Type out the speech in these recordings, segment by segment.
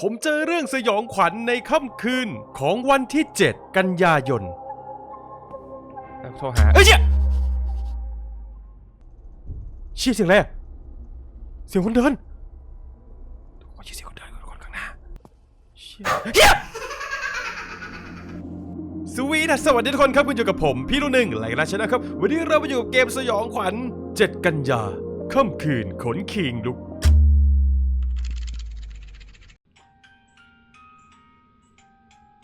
ผมเจอเรื่องสยองขวัญในค่ำคืนของวันที่ 7 กันยายนโทรหา เอ้ยเชี่ยเชี่ยเสียงอะไรอะเสียงคนเดินโอ้ยเสียงคนเดินคนข้างหน้าเชี่ยเฮียสวีดัสสวัสดีทุกคนครับคุณอยู่กับผม พี่ลูกหนึ่งไหลราชนะครับ วันนี้เรามาอยู่กับเกมสยองขวัญ 7 กันยาค่ำคืนขนคิงลุก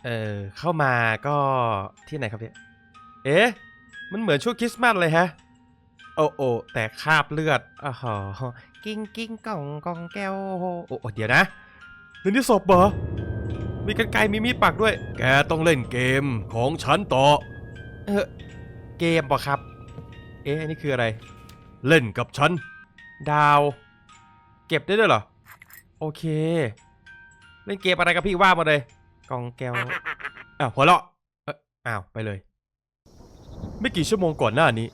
เออเข้ามาก็ที่ไหนครับเนี่ยเอ๊ะมันเหมือนช่วงคริสต์มาสเลยฮะ โอ้โอแต่คาบเลือดอ๋อหอกิ้งกิ้งกล่องกองแก้วโอ้โอเดี๋ยวนะเรื่นี้ศพเหรอมีกันไกรมีมีดปักด้วย แกต้องเล่นเกมของฉันต่อ เออเกมปะครับ เอ๊ะอันนี้คืออะไร เล่นกับฉัน ดาว เก็บได้ด้วยเหรอ โอเค เล่นเกมอะไรกับพี่ว่ามาเลย กองแก้วอ้าวหัวเราะเอ้ออ้าวไปเลย ไม่กี่ชั่วโมงก่อนหน้านี้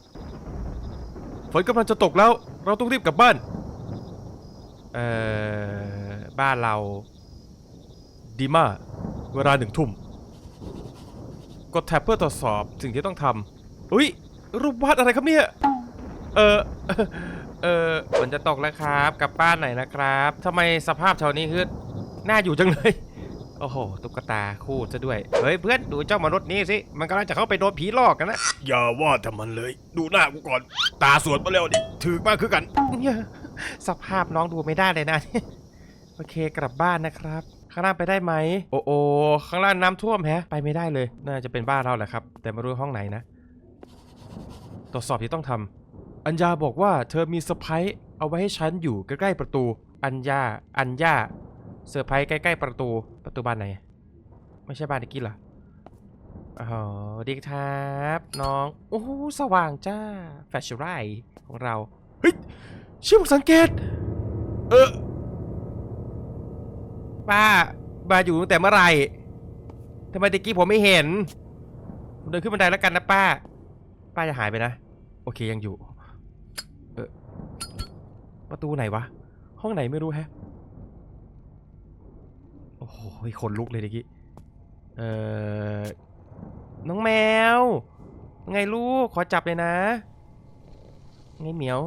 ฝนกำลังจะตกแล้ว เราต้องรีบกลับบ้าน เอ่อ บ้านเรา ดีมาเวลาหนึ่งทุ่ม กดแท็บเพื่อตรวจสอบสิ่งที่ต้องทำอุ้ย รูปวาดอะไรครับเนี่ย เออเออฝนจะตกแล้วครับ กลับบ้านหน่อยนะครับทำไมสภาพแถวนี้คือน่าอยู่จังเลย โอ้โห ตุ๊กตาคู่ซะด้วย เฮ้ยเพื่อนดูเจ้ามนุษย์นี้สิ มันกำลังจะเข้าไปโดนผีหลอกกันนะ อย่าว่าแต่มันเลย ดูหน้ากูก่อน ตาสวนมาแล้วดิถือมากคือกันเนี่ยสภาพน้องดูไม่ได้เลยนะ โอเคกลับบ้านนะครับ ข้างล่างไปได้ไหม โอ้โอข้างล่างน้ำท่วมแฮะ ไปไม่ได้เลย น่าจะเป็นบ้านเราแหละครับ แต่ไม่รู้ห้องไหนนะ ตรวจสอบที่ต้องทำอัญญาบอกว่าเธอมีเซอร์ไพรส์เอาไว้ให้ฉันอยู่ใกล้ๆประตู อัญญา อัญญา เซอร์ไพรส์ใกล้ๆประตูประตูบ้านไหน ไม่ใช่บ้านตะกี้เหรออ๋อดีครับน้องโอ้สว่างจ้าแฟลชไลท์ของเรา เฮ้ยเชื่อผมสังเกต เออป้ามาอยู่ตั้งแต่เมื่อไหร่ทำไมตะกี้ผมไม่เห็นเดินขึ้นบันไดแล้วกันนะป้า ป้าจะหายไปนะ โอเคยังอยู่ เออประตูไหนวะ ห้องไหนไม่รู้แฮะ อ้โหคนลุกเลยตะกี้เอ่อ น้องแมว ไงลูก ขอจับเลยนะ ไงเหมียว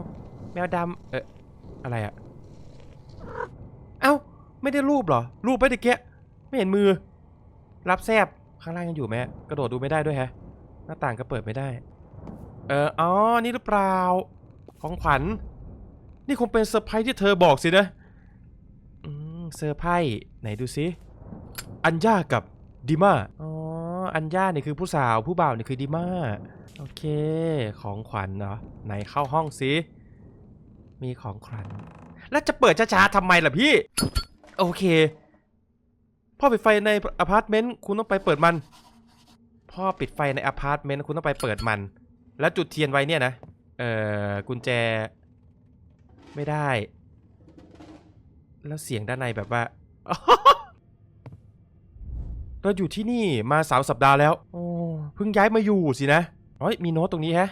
แมวดำเอออะไรอะเอ้า ไม่ได้รูปเหรอ รูปไปตะเกียไม่เห็นมือ รับแซบข้างล่างยังอยู่ไหมกระโดดดูไม่ได้ด้วยแฮะ หน้าต่างก็เปิดไม่ได้ เออ อ๋อ นี่หรือเปล่า ของขวัญ นี่คงเป็นเซอร์ไพรส์ที่เธอบอกสินะ เซอร์ไพรส์ไหนดูสิอัญญากับดิมาอ๋อ อัญญาเนี่ยคือผู้สาวผู้บ่าวเนี่ยคือดิมาโอเค ของขวัญเนาะไหนเข้าห้องสิมีของขวัญแล้วจะเปิดช้าๆทำไมล่ะพี่ โอเค พ่อปิดไฟในอพาร์ตเมนต์คุณต้องไปเปิดมัน พ่อปิดไฟในอพาร์ตเมนต์คุณต้องไปเปิดมัน แล้วจุดเทียนไว้เนี่ยนะ เอ่อ กุญแจ ไม่ได้ แล้วเสียงด้านในแบบว่า เราอยู่ที่นี่มาสามสัปดาห์แล้วโอ้เพิ่งย้ายมาอยู่สินะเฮ้ยมีโน้ตตรงนี้แฮะ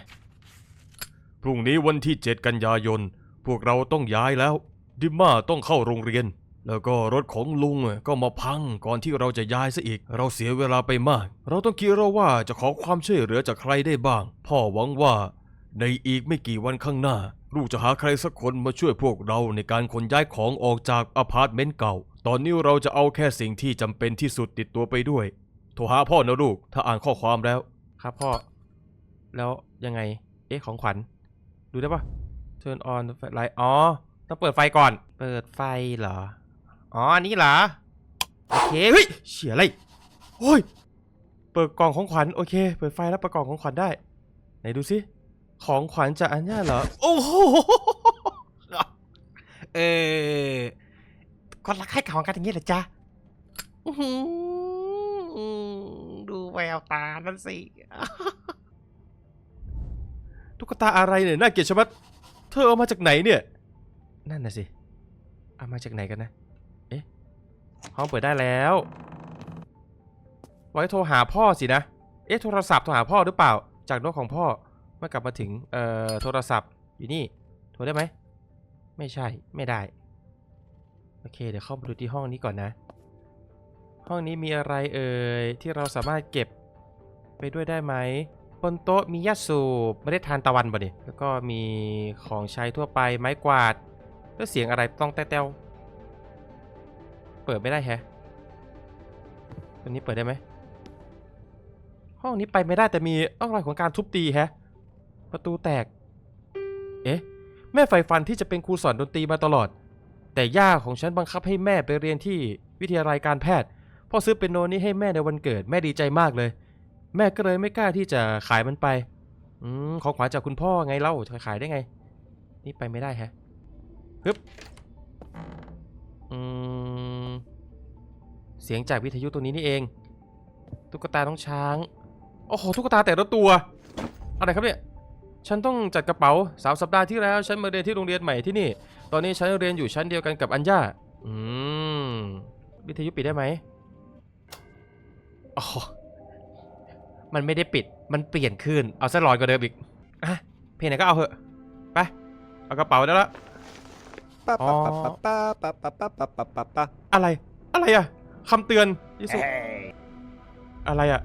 พรุ่งนี้วันที่ 7 กันยายน พวกเราต้องย้ายแล้ว ดิม่าต้องเข้าโรงเรียน แล้วก็รถของลุงก็มาพังก่อนที่เราจะย้ายซะอีก เราเสียเวลาไปมาก เราต้องคิดเราว่าจะขอความช่วยเหลือจากใครได้บ้าง พ่อหวังว่าในอีกไม่กี่วันข้างหน้า ลูกจะหาใครสักคนมาช่วยพวกเราในการขนย้ายของออกจากอพาร์ตเมนต์เก่า ตอนนี้เราจะเอาแค่สิ่งที่จำเป็นที่สุดติดตัวไปด้วย โทรหาพ่อนะลูก ถ้าอ่านข้อความแล้ว ครับพ่อ แล้วยังไง เอ๊ะของขวัญ ดูได้ปะ turn on the light อ๋อ ต้องเปิดไฟก่อน เปิดไฟเหรอ อ๋อ อันนี้เหรอ โอเค เฮ้ยเฉียอะไรโอ้ย เปิดกล่องของขวัญ โอเค เปิดไฟแล้วเปิดกล่องของขวัญได้ ไหนดูสิ ของขวัญจากอันเนี้ยเหรอ โอ้โห เออคนรักให้ของกันอย่างนี้เหรอจ๊ะอื้อหือดูแววตานั่นสิ ตุ๊กตาอะไรเนี่ยน่าเกลียดชะมัด เธอเอามาจากไหนเนี่ย นั่นน่ะสิ เอามาจากไหนกันนะ เอ๊ะ ห้องเปิดได้แล้ว ไว้โทรหาพ่อสินะ เอ๊ะโทรศัพท์โทรหาพ่อหรือเปล่า จากโน้ตของพ่อ เมื่อกลับมาถึงเอ่อโทรศัพท์อยู่นี่โทรได้ไหมไม่ใช่ไม่ได้ โอเค เดี๋ยวเข้ามาดูที่ห้องนี้ก่อนนะ ห้องนี้มีอะไรเอ่ยที่เราสามารถเก็บไปด้วยได้ไหมบนโต๊ะมียาสูบไม่ได้ทานตะวันบ่ดิแล้วก็มีของใช้ทั่วไปไม้กวาด แล้วเสียงอะไรต้องแต้วเปิดไม่ได้แฮะตัวนี้เปิดได้ไหมห้องนี้ไปไม่ได้แต่มีร่องรอยของการทุบตีแฮะ ประตูแตก เอ๊ะ แม่ใฝ่ฝันที่จะเป็นครูสอนดนตรีมาตลอด แต่ย่าของฉันบังคับให้แม่ไปเรียนที่วิทยาลัยการแพทย์ พ่อซื้อเป็นโนนี้ให้แม่ในวันเกิดแม่ดีใจมากเลย แม่ก็เลยไม่กล้าที่จะขายมันไป อืม ของขวัญจากคุณพ่อไงเล่าจะขายได้ไง นี่ไปไม่ได้แฮะฮึบอืม เสียงจากวิทยุตัวนี้นี่เอง ตุ๊กตาน้องช้าง โอ้โห ตุ๊กตาแต่ละตัว อะไรครับเนี่ย ฉันต้องจัดกระเป๋าสามสัปดาห์ที่แล้ว ฉันมาเรียนที่โรงเรียนใหม่ที่นี่ ตอนนี้ฉันเรียนอยู่ชั้นเดียวกันกับอัญญาอืมวิทยุปิดได้ไหมอ๋อมันไม่ได้ปิด มันเปลี่ยนขึ้น เอาซะลอยกว่าเดิมอีกอะเพลงไหนก็เอาเหอะ ไป เอากระเป๋าได้แล้วปะอ๋อปะปะปะปะปะปะปะปะปะอะไร อะไรอะคำเตือนยิสุอะไรอะ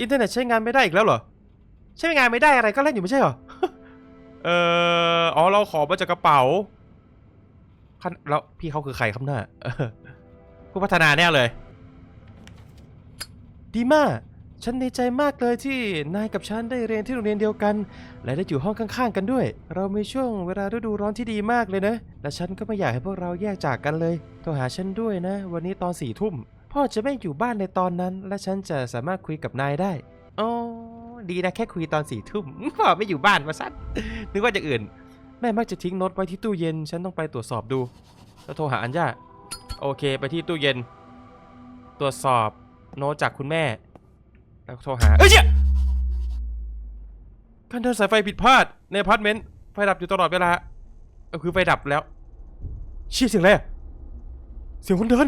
อินเทอร์เน็ตใช้งานไม่ได้อีกแล้วเหรอ ใช้งานไม่ได้อะไรก็เล่นอยู่ไม่ใช่เหรอ เอออ๋อเราขอมาจากกระเป๋าคันแล้วพี่เขาคือใครครับเนี่ยผู้พัฒนาแน่เลย ดีมาก ฉันดีใจมากเลยที่นายกับฉันได้เรียนที่โรงเรียนเดียวกัน และได้อยู่ห้องข้างๆกันด้วย เรามีช่วงเวลาฤดูร้อนที่ดีมากเลยนะ และฉันก็ไม่อยากให้พวกเราแยกจากกันเลยโทรหาฉันด้วยนะ วันนี้ตอนสี่ทุ่มพ่อจะไม่อยู่บ้านในตอนนั้น และฉันจะสามารถคุยกับนายได้อ๋อ ดีนะแค่คุยตอนสี่ทุ่มพ่อไม่อยู่บ้านมาสั้นนึกว่าจะอื่น แม่มักจะทิ้งโน้ตไว้ที่ตู้เย็น ฉันต้องไปตรวจสอบดู แล้วโทรหาอัญญาโอเค ไปที่ตู้เย็น ตรวจสอบโน้ตจากคุณแม่ แล้วโทรหา เอ้ยเชี่ยการเดินสายไฟผิดพลาดในอพาร์ตเมนต์ไฟดับอยู่ตลอดเวลาก็คือไฟดับแล้วชี่ยเสียงอะไรเสียงคนเดิน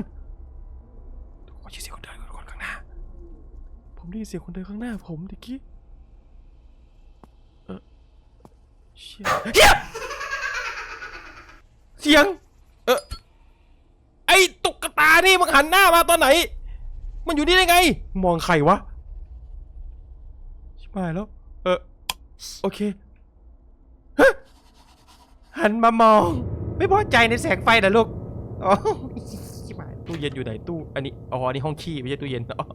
ขอเสียงคนเดินคนข้างหน้า ผมได้ยินเสียงคนเดินข้างหน้าผมตะกี้เออ เฮียเสียง เออไอตุ๊กตานี่มันหันหน้ามาตอนไหน มันอยู่นี่ได้ไง มองใครวะชิบหายแล้ว เออโอเคฮะหันมามอง ไม่พอใจในแสงไฟนะลูกอ๋อชิบหายตู้เย็นอยู่ไหนตู้ อันนี้อ๋ออันนี้ห้องขี้ไม่ใช่ตู้เย็นอ๋อ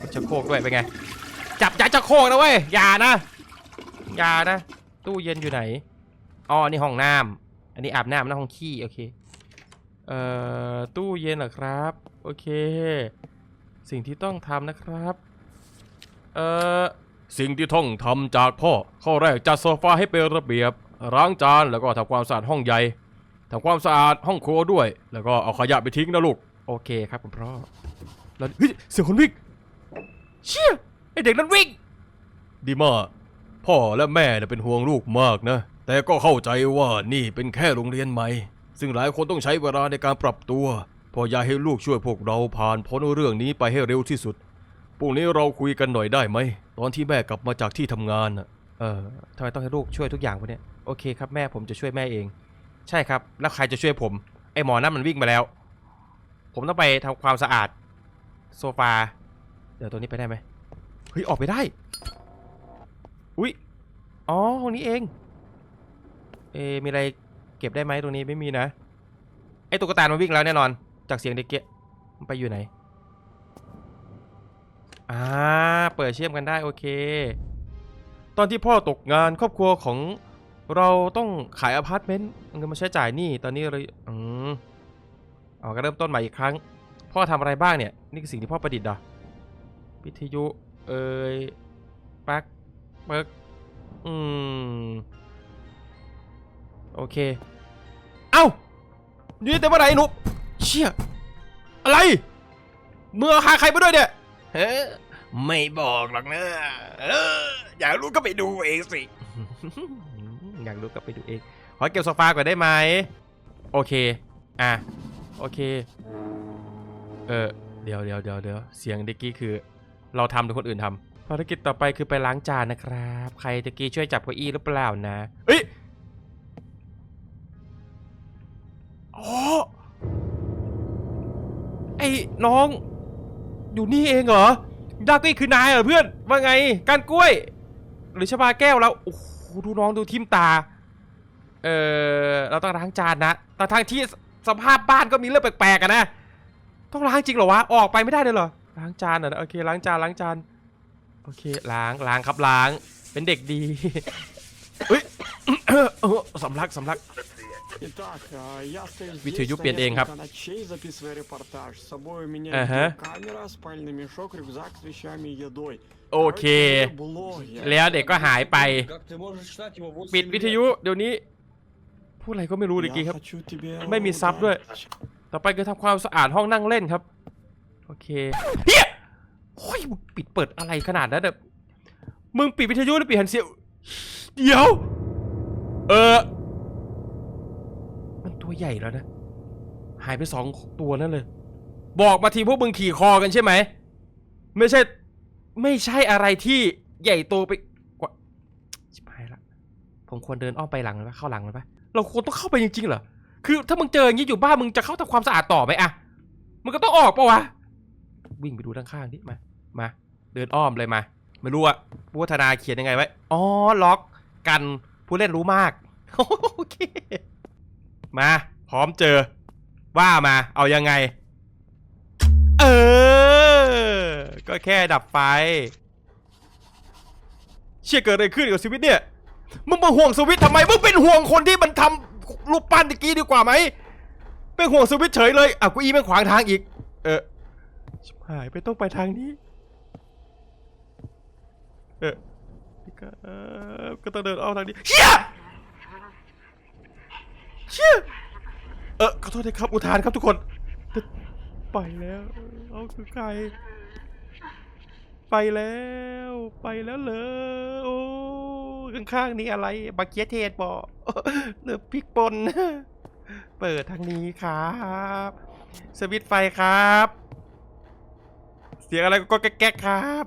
กดชักโครกด้วยเป็นไง จับยาชักโครกนะเว้ยอย่านะอย่านะ ตู้เย็นอยู่ไหน อ๋ออันนี้ห้องน้ำ อันนี้อาบน้ำนะห้องขี้ โอเค เอ่อ ตู้เย็นเหรอครับ โอเค สิ่งที่ต้องทำนะครับ เอ่อ สิ่งที่ต้องทำจากพ่อ ข้อแรกจัดโซฟาให้เป็นระเบียบ ล้างจาน แล้วก็ทำความสะอาดห้องใหญ่ทำความสะอาดห้องครัวด้วย แล้วก็เอาขยะไปทิ้งนะลูก โอเคครับคุณพ่อ แล้วเฮ้ยเสียงคนวิ่ง เชี่ยไอเด็กนั้นวิ่ง ดีมาก พ่อและแม่น่ะเป็นห่วงลูกมากนะ แต่ก็เข้าใจว่านี่เป็นแค่โรงเรียนใหม่ ซึ่งหลายคนต้องใช้เวลาในการปรับตัว พ่ออยากให้ลูกช่วยพวกเราผ่านพ้นเรื่องนี้ไปให้เร็วที่สุดพรุ่งนี้เราคุยกันหน่อยได้ไหม ตอนที่แม่กลับมาจากที่ทำงานน่ะเออทำไมต้องให้ลูกช่วยทุกอย่างวะเนี่ยโอเคครับแม่ผมจะช่วยแม่เอง ใช่ครับ แล้วใครจะช่วยผม ไอหมอนั่นมันวิ่งมาแล้ว ผมต้องไปทำความสะอาด โซฟา เดี๋ยวตัวนี้ไปได้ไหมเฮ้ยออกไปได้ อุ๊ยอ๋อห้องนี้เอง เอมีอะไรเก็บได้ไหมตรงนี้ไม่มีนะ ไอตุ๊กตามันวิ่งแล้วแน่นอน จากเสียงเด็กเกะมันไปอยู่ไหน อ่า เปิดเชื่อมกันได้โอเค ตอนที่พ่อตกงานครอบครัวของเราต้องขายอพาร์ตเมนต์เงินมาใช้จ่ายหนี่ตอนนี้เลยอืมเอาก็เริ่มต้นใหม่อีกครั้ง พ่อทำอะไรบ้างเนี่ย นี่คือสิ่งที่พ่อประดิษฐ์เหรอวิทยุ เอ่ยปลั๊ก ปิกอืม โอเค เอ้าอยู่นี่แต่เมื่อไหร่ไอ้หนุเชี่ย อะไร เมื่อหาใครมาด้วยเนี่ยเฮ้ไม่บอกหรอกนะเอออยากรู้ก็ไปดูเองสิ อยากรู้ก็ไปดูเอง ขอเก็บโซฟาก่อนได้ไหม โอเค อะ โอเค เออ เดี๋ยวเดี๋ยวเดี๋ยวเดี๋ยวเสียงเด็กกี้คือ เราทำหรือคนอื่นทำ ภารกิจต่อไปคือไปล้างจานนะครับ ใครตะกี้ช่วยจับเก้าอี้หรือเปล่านะเอ้ยอ๋อไอ้น้อง อยู่นี่เองเหรอดาร์กี้คือนายเหรอเพื่อน ว่าไงก้านกล้วย หรือชบาแก้วแล้วโอ้โหดูน้องดูทิมตา เออเราต้องล้างจานนะ แต่ทางที่สสภาพบ้านก็มีเรื่องแปลกๆอะนะ ต้องล้างจริงเหรอวะ ออกไปไม่ได้เลยเหรอ ล้างจานเหรอ โอเคล้างจานล้างจาน โอเค ล้าง ล้างครับ ล้าง เป็นเด็กดี เฮ้ย เออสำลัก สำลัก Итак, а, я стою здесь Витю, на Юпин Эйнхаб. несколько ночей, записывая репортаж. С собой у меня Ага. камера, спальный мешок, рюкзак с вещами и едой. โอเค Короче, блогер. แล้วเด็กก็หายไป Как ты можешь читать его 8 ปิดวิทยุ เดี๋ยวนี้ พูดอะไรก็ไม่รู้เมื่อกี้ Я ครับ хочу тебе ไม่มีซับด้วย удачи. ต่อไปคือทำความสะอาดห้องนั่งเล่นครับ โอเคเฮีย โอ้ยมึงปิดเปิดอะไรขนาดนั้นเด้อมึงปิดวิทยุหรือปิดแฮนด์เซลเดี๋ยว เออ มันตัวใหญ่แล้วนะ หายไปสองตัวนั่นเลย บอกมาทีพวกมึงขี่คอกันใช่ไหม ไม่ใช่ ไม่ใช่อะไรที่ใหญ่โตไปกว่าชิบหายละ ผมควรเดินอ้อมไปหลังเลยปะเข้าหลังเลยปะเราควรต้องเข้าไปจริงๆเหรอ คือ ถ้ามึงเจออย่างนี้อยู่บ้านมึงจะเข้าทำความสะอาดต่อไหมอะ มึงก็ต้องออกปะวะ วิ่งไปดูด้านข้างดิมา มา เดินอ้อมเลยมา ไม่รู้อะผู้พัฒนาเขียนยังไงไว้ อ๋อ ล็อกกันผู้เล่นรู้มาก โอเค มา พร้อมเจอ ว่ามา เอายังไง เออ ก็แค่ดับไฟ เชี่ยเกิดอะไรขึ้นกับสวิตเนี่ย มึงมาห่วงสวิตทำไม มึงเป็นห่วงคนที่มันทำรูปปั้นตะกี้ดีกว่าไหมเป็นห่วงสวิตเฉยเลยอะกูอีแม่งขวางทางอีก เออชิบหายไปต้องไปทางนี้ เออพี่ก็เออก็ต้องเดินอ้อมทางนี้เชี่ยเชี่ยเออขอโทษนะครับอุทานครับทุกคนไปแล้วเอาคือใครไปแล้วไปแล้วเหรอโอ้ข้างๆนี้อะไรบาเกียเทศบอหรือพริกป่นเปิดทางนี้ครับ สวิตไฟครับ เสียงอะไรก็แก๊กๆครับ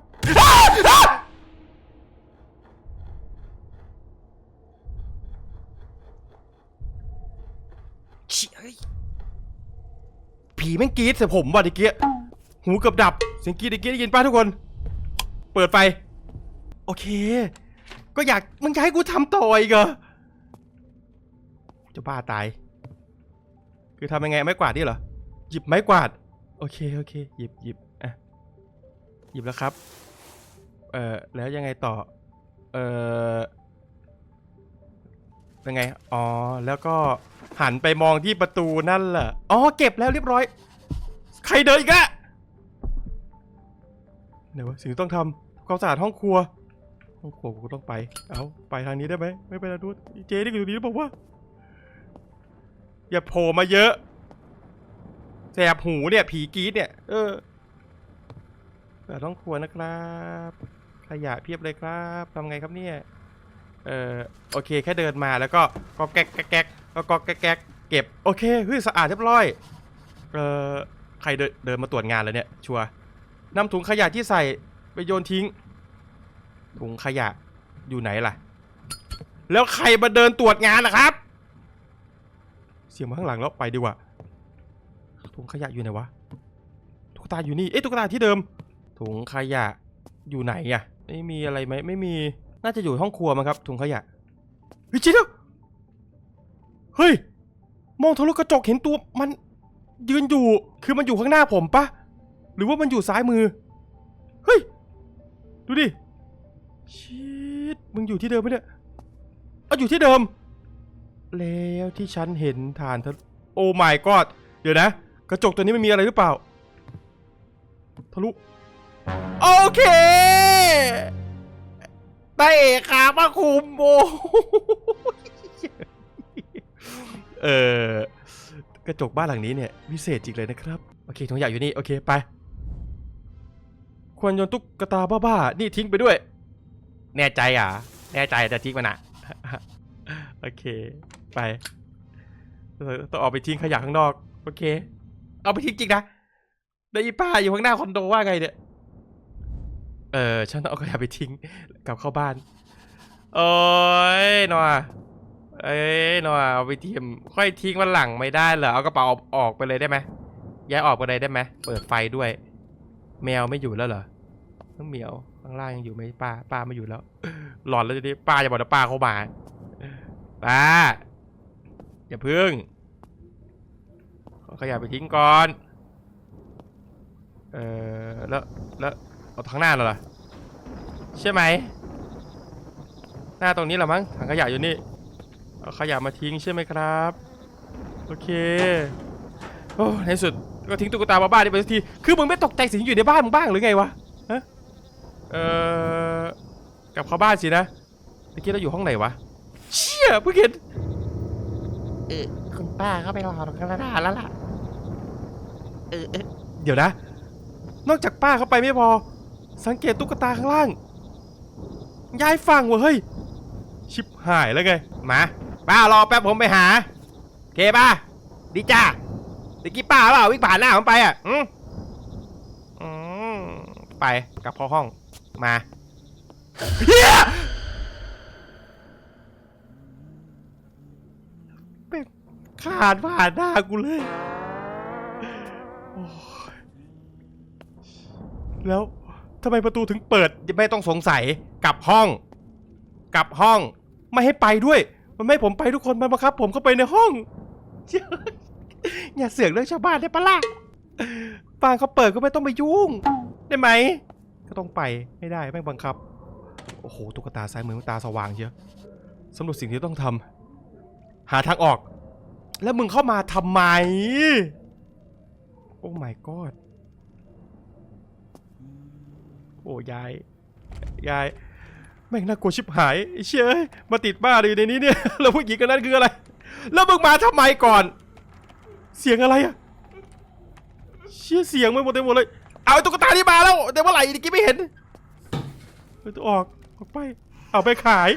เชี่ยเฮ้ยผีแม่งกรีดใส่ผมว่ะตะเกียหูเกือบดับเสียงกรีดตะเกียได้ยินป้าทุกคน เปิดไฟ โอเค ก็อยากมึงจะให้กูทำต่ออีกเหรอจะบ้าตาย คือทำยังไงไม้กวาดนี่เหรอ หยิบไม้กวาด โอเคโอเค หยิบหยิบอะหยิบแล้วครับ เอ่อแล้วยังไงต่อ เอ่อ ยังไง อ๋อ แล้วก็หันไปมองที่ประตูนั่นแหละ อ๋อ เก็บแล้วเรียบร้อย ใครเดินอีกอะเดี๋ยวสิ่งที่ต้องทำความสะอาดห้องครัว ห้องครัวกูต้องไป เอาไปทางนี้ได้ไหม ไม่ไปทางนู้นเจ๊นี่อยู่ตรงนี้หรือเปล่าวะอย่าโผล่มาเยอะ แสบหูเนี่ย ผีกรีดเนี่ย เออแต่ต้องครัวนะครับ ขยะเพียบเลยครับ ทำไงครับเนี่ย เออโอเคแค่เดินมาแล้วก็ก็แก๊กแก๊กแก๊กแล้วก็แก๊กแก๊กเก็บโอเคเฮ้ยสะอาดเรียบร้อยเออใครเดินเดินมาตรวจงานแล้วเนี่ยชัวร์นำถุงขยะที่ใส่ไปโยนทิ้ง ถุงขยะอยู่ไหนล่ะ แล้วใครมาเดินตรวจงานนะครับ เสียงมาข้างหลังแล้วไปดีกว่าถุงขยะอยู่ไหนวะตุ๊กตาอยู่นี่เอ๊ะตุ๊กตาที่เดิม ถุงขยะอยู่ไหนอะไม่มีอะไรไหมไม่มี น่าจะอยู่ห้องครัวมั้งครับถุงขยะเฮ้ยจริงแล้วเฮ้ยมองทะลุกระจกเห็นตัวมันยืนอยู่คือมันอยู่ข้างหน้าผมปะหรือว่ามันอยู่ซ้ายมือเฮ้ยดูดิชิดมึงอยู่ที่เดิมไหมเนี่ยเอาอยู่ที่เดิม แล้วที่ฉันเห็นฐานทะโอ้ my god เดี๋ยวนะ กระจกตัวนี้มันมีอะไรหรือเปล่า ทะลุ โอเค ได้เอกขามาคุมโบเออกระจกบ้านหลังนี้เนี่ยวิเศษจริงเลยนะครับ โอเคถุงขยะอยู่นี่ โอเค ไป ควรโยนตุ๊กตาบ้าๆนี่ทิ้งไปด้วย แน่ใจอะ แน่ใจจะทิ้งมันอะ โอเค ไป ต้องออกไปทิ้งขยะข้างนอก โอเค เอาไปทิ้งจริงนะแล้ป้าอยู่ข้างหน้าคอนโดว่าไงเนี่ย เออฉันเอาขยะไปทิ้งกลับเข้าบ้านโอ้ยหนอเอ้ยหนอเอาไปทิ้งค่อยทิ้งวันหลังไม่ได้เหรอเอากระเป๋าออกไปเลยได้ไหมย้ายออกไปเลยได้ไหมเปิดไฟด้วย แมวไม่อยู่แล้วเหรอน้องเหมียวข้างล่างยังอยู่ไหมป้าป้าไม่อยู่แล้ว หลอนแล้วทีนี้ป้าจะบอกนะป้าเข้ามาป้าอย่าพึ่งเอาขยะไปทิ้งก่อน เออแล้วแล้ว เอาทางหน้าเหรอใช่ไหม หน้าตรงนี้เหรอมั้งถังขยะอยู่นี่เอาขยะมาทิ้งใช่ไหมครับ โอเคโอ้ในสุดก็ทิ้งตุ๊กตามาบ้านได้ไปสักที คือมึงไม่ตกใจสิ่งที่อยู่ในบ้านมึงบ้างหรือไงวะฮะเออกลับเข้าบ้านสินะเมื่อกี้เราอยู่ห้องไหนวะ เชี่ยเพิ่งเห็นเออคุณป้าเข้าไปรอข้างหน้าแล้วล่ะเออเออเดี๋ยวนะ นอกจากป้าเข้าไปไม่พอ สังเกตตุ๊กตาข้างล่าง ย้ายฝั่งวะเฮ้ย ชิบหายแล้วไง มา ป้ารอแป๊บผมไปหา เคป้าดีจ้าตะกี้ป้าเปล่าวิ่งผ่านหน้าผมไปอะอืมอืมไปกลับเข้าห้อง มาเฮียเป็นขาดผ่านหน้ากูเลย แล้ว ทำไมประตูถึงเปิดไม่ต้องสงสัยกลับห้อง กลับห้อง ไม่ให้ไปด้วย มันไม่ผมไปทุกคนมันบังคับ ผมเข้าไปในห้อง อย่าเสือกเรื่องชาวบ้านได้ปะล่ะบ้านเขาเปิดก็ไม่ต้องไปยุ่ง ได้ไหม ก็ต้องไปไม่ได้ไม่งบังคับ โอ้โหตุ๊กตาซ้ายมือนตาสว่างเชียวสำหรับสิ่งที่ต้องทำหาทางออก แล้วมึงเข้ามาทำไม โอ้ my god โอ้ยาย ยาย แม่งน่ากลัวชิบหายไอ้เชี่ยเอ้ยมาติดบ้าเลยอยู่ในนี้เนี่ย แล้วผู้หญิงคนนั้นคืออะไร แล้วมึงมาทำไมก่อน เสียงอะไรอะเชี่ยเสียงไม่หมดเต็มหมดเลย เอาตุ๊กตาที่มาแล้ว แต่เมื่อไหร่เมื่อกี้ไม่เห็นเออต้องออกออกไป เอาไปขาย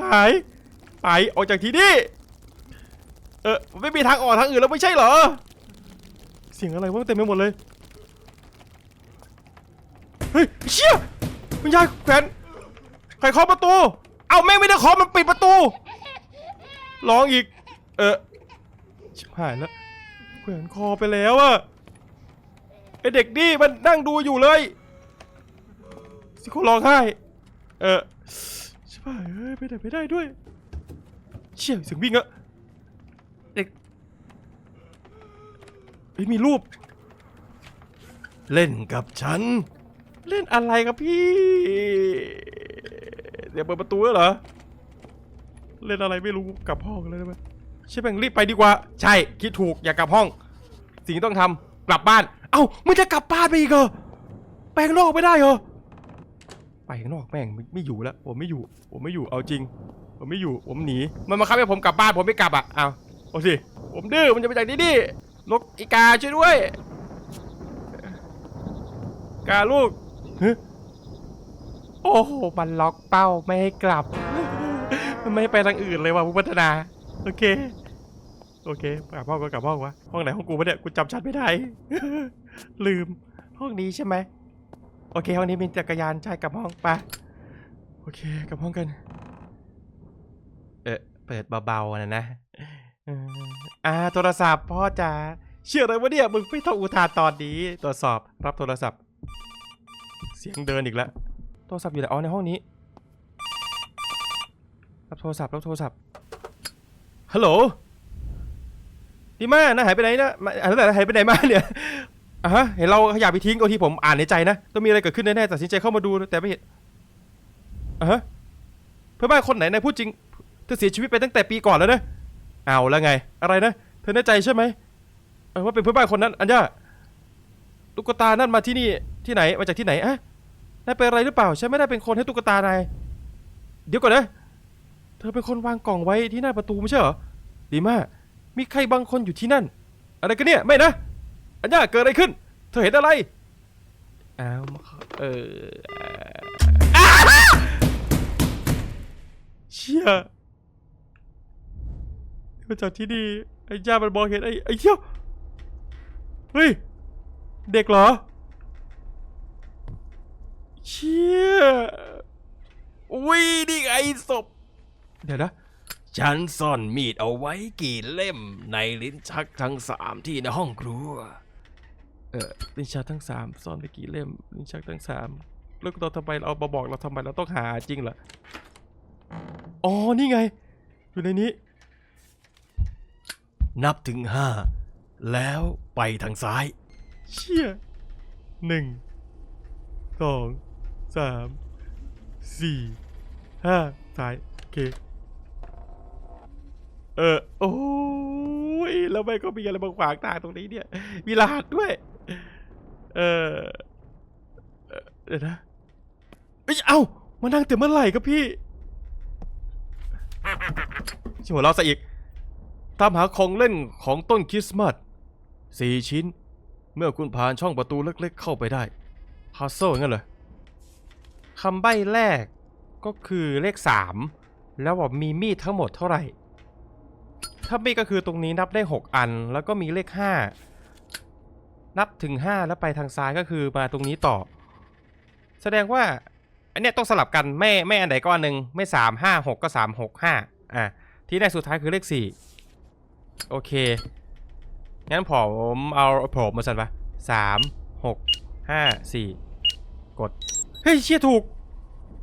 หาย ไปออกจากที่นี่ เออไม่มีทางออกทางอื่นแล้วไม่ใช่เหรอ เสียงอะไรวะเต็มไปหมดเลย เฮ้ยเชี่ยคุณยายแขวนใครเคาะประตู เอาแม่งไม่ได้เคาะมันปิดประตู ร้องอีก เออชิบหายแล้วแขวนคอไปแล้วอะไอเด็กนี่มันนั่งดูอยู่เลยสิเขาร้องไห้ เออชิบหายเอ้ยไปไหนไม่ได้ด้วย เชี่ยเสียงวิ่งอะเด็กเฮ้ยมีรูป เล่นกับฉัน เล่นอะไรครับพี่ เดี๋ยวเปิดประตูแล้วเหรอ เล่นอะไรไม่รู้กลับห้องเลยได้ไหมใช่แม่งรีบไปดีกว่า ใช่ คิดถูกอย่ากลับห้อง สิ่งที่ต้องทำกลับบ้าน เอ้ามึงจะกลับบ้านไปอีกเหรอไปข้างนอกไม่ได้เหรอ ไปข้างนอกแม่งไม่ไม่อยู่แล้วผมไม่อยู่ ผมไม่อยู่เอาจริง ผมไม่อยู่ผมหนีมันมาคับให้ผมกลับบ้านผมไม่กลับอะเอาเอาสิผมดื้อมันจะไปจากที่นี่นกอีกาช่วยด้วย กาลูก โอ้โห มันล็อกเป้าไม่ให้กลับ มันไม่ให้ไปทางอื่นเลยว่ะผู้พัฒนา โอเค โอเคกลับห้องก็กลับห้องวะ ห้องไหนห้องกูปะเนี่ย กูจำชัดไม่ได้ ลืม ห้องนี้ใช่ไหม โอเค ห้องนี้มีจักรยานใช่กลับห้องไป โอเค กลับห้องกัน เออเปิดเบาๆนะนะเอออ่า โทรศัพท์พ่อจ๋าเชื่ออะไรวะเนี่ย มึงไม่ต้องอุทานตอนนี้ ตรวจสอบ รับโทรศัพท์ เสียงเดินอีกแล้วโทรศัพท์อยู่ไหนอ๋อในห้องนี้รับโทรศัพท์รับโทรศัพท์ฮัลโหลดีมากนะหายไปไหนนะมาหายไปไหนหายไปไหนมาเนี่ยอะฮะเห็นเราขยะไปทิ้งโอทีผมอ่านในใจนะต้องมีอะไรเกิดขึ้นแน่ๆตัดสินใจเข้ามาดูแต่ไม่เห็นอะฮะเพื่อนบ้านคนไหนนายพูดจริงเธอเสียชีวิตไปตั้งแต่ปีก่อนแล้วนะเอาแล้วไง อะไรนะ เธอแน่ใจใช่ไหมว่าเป็นเพื่อนบ้านคนนั้น อันย่า ตุ๊กตานั่นมาที่นี่ที่ไหนมาจากที่ไหนอะนายเป็นอะไรหรือเปล่าฉันไม่ได้เป็นคนให้ตุ๊กตานายเดี๋ยวก่อนนะ เธอเป็นคนวางกล่องไว้ที่หน้าประตูไม่ใช่เหรอดีมากมีใครบางคนอยู่ที่นั่น อะไรกันเนี่ยไม่นะอันย่าเกิดอะไรขึ้น เธอเห็นอะไรอ้าวเออเชี่ยมาจากที่นี่ไอ้ย่ามันมองเห็นไอ้ไอ้เที่ยวเฮ้ย เด็กเหรอ เชี่ยอุ้ยนี่ไงศพ เดี๋ยวนะ ฉันซ่อนมีดเอาไว้กี่เล่มในลิ้นชักทั้งสามที่ในห้องครัว เออลิ้นชักทั้งสามซ่อนไปกี่เล่ม ลิ้นชักทั้งสามแล้วเราทำไมเราเอามาบอกเราทำไมเราต้องหาจริงเหรอ อ๋อ นี่ไง อยู่ในนี้ นับถึงห้า แล้วไปทางซ้าย เชี่ยหนึ่งสองสามสี่ห้าซ้ายโอเค เออ โอ้ยแล้วไม่ก็มีอะไรมาขวางทาตรงนี้เนี่ย มีรหัสด้วย เออเอ่อเดี๋ยวนะเอ้ยเอ้ามานั่งแต่เมื่อไหร่ครับพี่ชิหัวเราะซะอีก ตามหาของเล่นของต้นคริสต์มาสสี่ชิ้น เมื่อคุณผ่านช่องประตูเล็กๆ เข้าไปได้พัซเซิลงั้นเหรอคำใบ้แรกก็คือเลขสามแล้วบอกมีมีดทั้งหมดเท่าไหร่ ถ้ามีดก็คือตรงนี้นับได้ 6 อัน แล้วก็มีเลข 5 นับถึง 5 แล้วไปทางซ้ายก็คือมาตรงนี้ต่อ แสดงว่า อันเนี้ยต้องสลับกันไม่ไม่อันใดก็อันหนึ่งไม่ 3 5 6 ก็ 3 6 5 อะ ที่ได้สุดท้ายคือเลข 4 โอเค งั้นผมเอาผมมาสั่นปะสามหกห้าสี่กด เฮ้ยเชี่ยถูก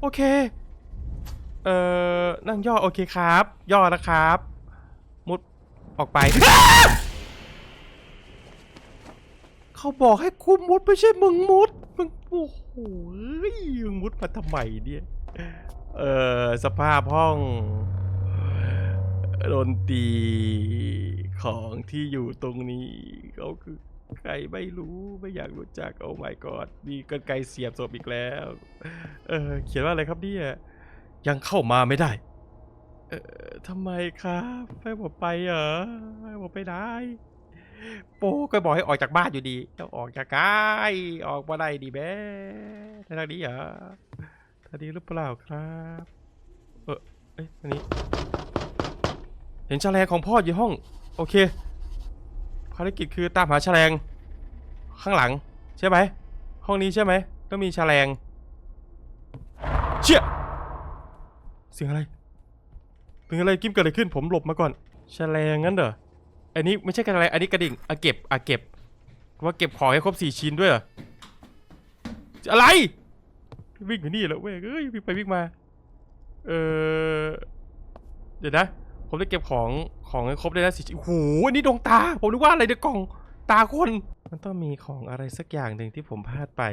โอเค เอ่อ นั่งย่อโอเคครับ ย่อนะครับ มุดออกไป เขาบอกให้คุมมุดไม่ใช่มึงมุด มึงโอ้โหมึงมุดมาทำไมเนี่ย เอ่อ สภาพห้องดนตรี ของที่อยู่ตรงนี้เขาคือใครไม่รู้ไม่อยากรู้จักโอ้ my god มีกรรไกรเสียบศพอีกแล้ว เออ เขียนว่าอะไรครับเนี่ยยังเข้ามาไม่ได้ เออทำไมครับให้ผมไปเหรอให้ผมไปได้โปก็บอกให้ออกจากบ้านอยู่ดีแล้วออกจากกายออกมาได้ดีแม่ทางนี้เหรอทางนี้หรือเปล่าครับ เออเอ้ยทางนี้ เห็นแฉลงของพ่ออยู่ห้อง โอเคภารกิจคือตามหาแฉลง ข้างหลัง ใช่ไหมห้องนี้ใช่ไหมต้องมีแฉลง เชี่ยเสียงอะไรเป็นอะไรกิมเกิดอะไรขึ้นผมหลบมาก่อนแฉลงงั้นเหรออันนี้ไม่ใช่กระไรอันนี้กระดิ่งอะเก็บอะเก็บ ว่าเก็บของให้ครบสี่ชิ้นด้วยเหรออะไร วิ่งอยู่นี่แล้วเว้ยเอ้ยวิ่งไปวิ่งมา เออเดี๋ยวนะ ผมได้เก็บของ ของให้ครบได้แล้วสิโอ้โหอันนี้ดวงตา ผมนึกว่าอะไรในยกล่อง ตาคน มันต้องมีของอะไรสักอย่างหนึ่งที่ผมพลาดไป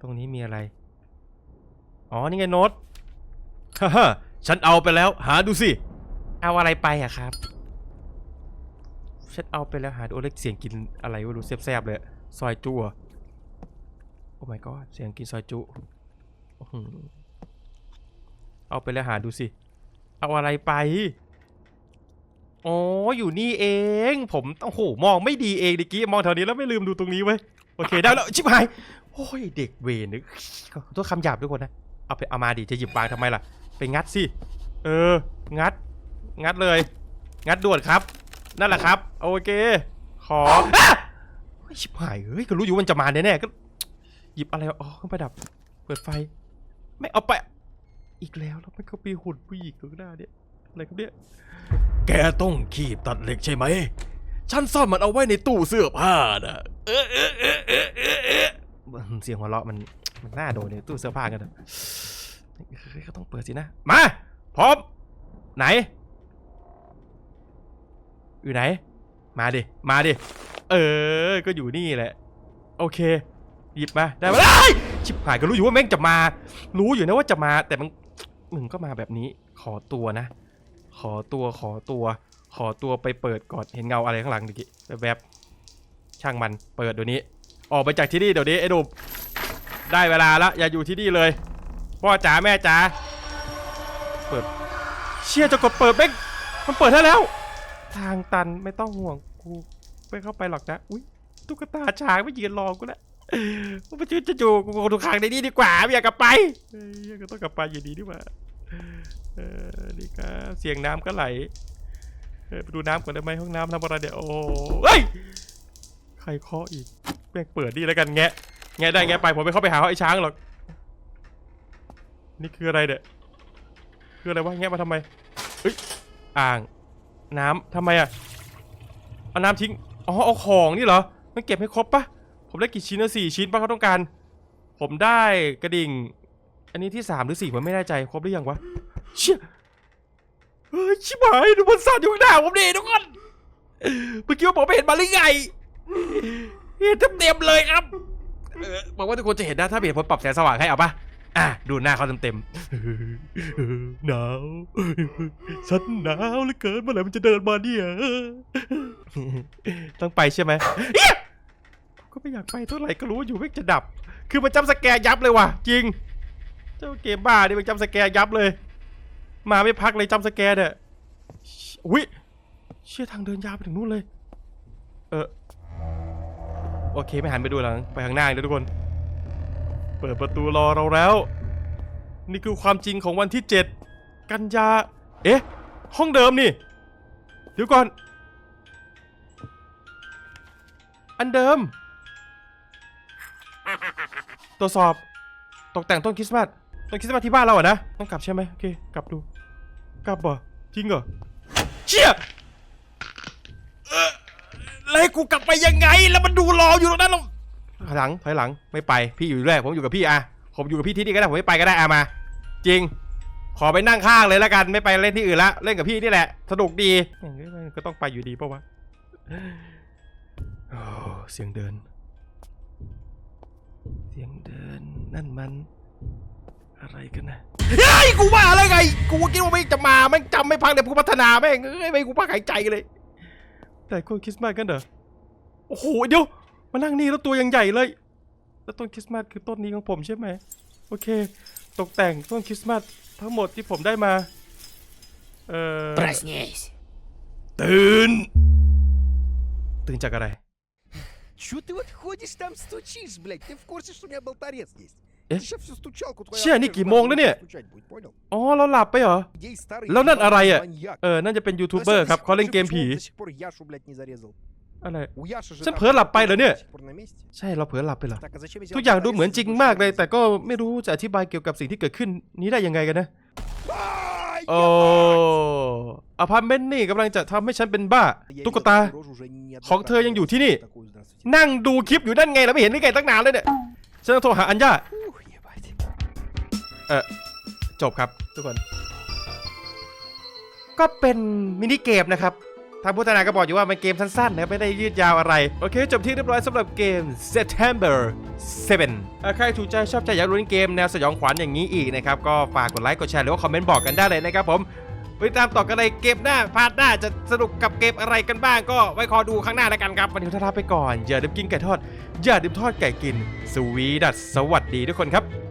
ตรงนี้มีอะไร อ๋อ นี่ไงโน้ตฮ่าฮ่าฉันเอาไปแล้ว หาดูสิ เอาอะไรไปอะครับ ฉันเอาไปแล้วหาดูโอเล็กเสียงกินอะไรไม่รู้แซ่บๆเลย ซอยจุอะโอ้ my god เสียงกินซอยจุอื้อหือเอาไปแล้วหาดูสิ เอาอะไรไป อ๋ออยู่นี่เอง ผมโอ้โหมองไม่ดีเองดิกี้มองแถวนี้แล้วไม่ลืมดูตรงนี้ไว้ยโอเคได้แล้วชิบหายโอ้ยเด็กเวนึกขอโทษคำหยาบทุกคนนะเอาไปเอามาดิจะหยิบวางทำไมล่ะ ไปงัดสิเออ งัด งัดเลย งัดด่วนครับ นั่นแหละครับ โอเค ขอชิบหายเฮ้ยก็รู้อยู่วันจะมาแน่ๆก็ หยิบอะไรอ๋อเครื่องประดับ เปิดไฟ ไม่เอาไป อีกแล้วแล้วไม่ก็มีหุ่นผู้หญิงตรงหน้าเนี่ย อะไรครับเนี่ย แกต้องขีบตัดเหล็กใช่ไหม ฉันซ่อนมันเอาไว้ในตู้เสื้อผ้านะเออเออเออเออเออเออเสียงหัวเราะมันมันน่าโดนในตู้เสื้อผ้ากันอะก็ต้องเปิดสินะ มาพร้อมไหน อยู่ไหน มาดิ มาดิ เออ ก็อยู่นี่แหละ โอเค หยิบมาได้มาเอ้ยชิบหายก็รู้อยู่ว่าแม่งจะมา รู้อยู่นะว่าจะมา แต่มันมึงก็มาแบบนี้ ขอตัวนะ ขอตัวขอตัว ขอตัวไปเปิดก่อนเห็นเงาอะไรข้างหลังดิกี้แวบๆช่างมันเปิดเดี๋ยวนี้ ออกไปจากที่นี่เดี๋ยวนี้ไอ้หนุ่มได้เวลาแล้วอย่าอยู่ที่นี่เลยพ่อจ๋าแม่จ๋าเปิด เชี่ยจะกดเปิดแม่งมันเปิดได้แล้ว ทางตันไม่ต้องห่วงกูไม่เข้าไปหรอกนะอุ้ยตุ๊กตาช้างไม่ยืนรอกูแล้วมันจะจะอยู่กูถูกขังในนี้ดีกว่าไม่อยากกลับไปเฮ้ยก็ต้องกลับไปอยู่ดีดีกว่า เออดีครับเสียงน้ำก็ไหลเออไปดูน้ำก่อนได้ไหมห้องน้ำทำอะไรเดี๋ยวโอ้เฮ้ยใครเคาะอีกแม่งเปิดดีแล้วกันแงะแงะได้แงะไปผมไม่เข้าไปหาไอ้ช้างหรอกนี่คืออะไรเด้อคืออะไรวะแงะมาทำไมเอ้ยอ่างน้ำทำไมอะเอาน้ำทิ้งอ๋อเอาของนี่เหรอมันเก็บให้ครบปะผมได้กี่ชิ้นนะสี่ชิ้นปะเขาต้องการ ผมได้กระดิ่ง อันนี้ที่สามหรือสี่ผมไม่แน่ใจครบหรือยังวะ เชี่ยเฮ้ยชิบหายดูมันสั่นอยู่ข้างหน้าผมดิทุกคนเมื่อกี้ว่าผมไม่เห็นมาหรือไงเห็นเต็มๆเลยครับบอกว่าทุกคนจะเห็นนะถ้าเห็นผมปรับแสงสว่างให้เอาปะอะดูหน้าเขาเต็มๆหนาวฉันหนาวเหลือเกินเมื่อไหร่มันจะเดินมาเนี่ยต้องไปใช่ไหมก็ไม่อยากไปเท่าไหร่ก็รู้ว่าอยู่ไม่จะดับ คือมันจำสแกร์ยับเลยว่ะ จริง เจ้าเกมบ้านี่มันจำสแกร์ยับเลย มาไม่พักเลยจำสแกร์เนี่ยอุ้ยเชี่ยทางเดินยาวไปถึงนู่นเลย เออโอเคไม่หันไปดูหลังไปข้างหน้าเลยทุกคน เปิดประตูรอเราแล้ว นี่คือความจริงของวันที่ 7 กันยา เอ๊ะ ห้องเดิมนี่ เดี๋ยวก่อน อันเดิม ตรวจสอบ ตกแต่งต้นคริสต์มาส ต้นคริสต์มาที่บ้านเราอะนะ ต้องกลับใช่ไหมโอเค กลับดู กลับบ่จริงเหรอเชี่ยเอ่อแล้วให้กูกลับไปยังไง แล้วมันดูรออยู่ตรงนั้นเราถอยหลังถอยหลังไม่ไป พี่อยู่ด้วยผมอยู่กับพี่อะผมอยู่กับพี่ที่นี่ก็ได้ผมไม่ไปก็ได้อะมา จริง ขอไปนั่งข้างเลยแล้วกันไม่ไปเล่นที่อื่นละเล่นกับพี่นี่แหละสนุกดีเอ้ยก็ต้องไปอยู่ดีปะวะโอ้เสียงเดิน เสียงเดินนั่นมัน อะไรกันนะเฮ้ยกูว่าอะไรไง กูคิดว่าไม่จะมาแม่งจำไม่พังเดี๋ยวกูพัฒนาแม่งเอ้ยไม่กูพักหายใจเลย แต่คนคริสต์มาสกันเหรอโอ้โหเดี๋ยวมานั่งนี่แล้วตัวยังใหญ่เลย แล้วต้นคริสต์มาสคือต้นนี้ของผมใช่ไหมโอเค ตกแต่งต้นคริสต์มาสทั้งหมดที่ผมได้มา เอ่อ Проснись. ตื่น ตื่นจากอะไร Чё ты вот ходишь там стучишь, блядь? Ты в курсе, что у меня болторез есть? เอ๊ะ เชื่อนี่กี่โมงแล้วเนี่ย อ๋อเราหลับไปเหรอ แล้วนั่นอะไรอะ เออ นั่นจะเป็นยูทูบเบอร์ครับเขาเล่นเกมผี อะไร ฉันเผลอหลับไปเหรอเนี่ย ใช่เราเผลอหลับไปเหรอ ทุกอย่างดูเหมือนจริงมากเลย แต่ก็ไม่รู้จะอธิบายเกี่ยวกับสิ่งที่เกิดขึ้นนี้ได้ยังไงกันนะ โอ้อพาร์ตเมนต์นี่กำลังจะทำให้ฉันเป็นบ้า ตุ๊กตา ของเธอยังอยู่ที่นี่ นั่งดูคลิปอยู่ด้านไงแล้วไม่เห็นนี่ไงตั้งนานเลยเนี่ย ฉันต้องโทรหาอัญญาเออจบครับทุกคน ก็เป็นมินิเกมนะครับ ทางพัฒนาก็บอกอยู่ว่าเป็นเกมสั้นๆนะไม่ได้ยืดยาวอะไร โอเค จบที่เรียบร้อยสำหรับเกม September 7 ใครถูกใจชอบใจอยากรู้นเกมแนวสยองขวัญอย่างนี้อีกนะครับ ก็ฝากกดไลค์กดแชร์หรือว่าคอมเมนต์บอกกันได้เลยนะครับผม ไปตามต่อกันในเกมหน้าพาร์ทหน้าจะสนุกกับเกมอะไรกันบ้างก็ไว้คอยดูข้างหน้าแล้วกันครับวันนี้ทาลาไปก่อน อย่าลืมกินไก่ทอด อย่าลืมทอดไก่กิน สวีดัสสวัสดีทุกคนครับ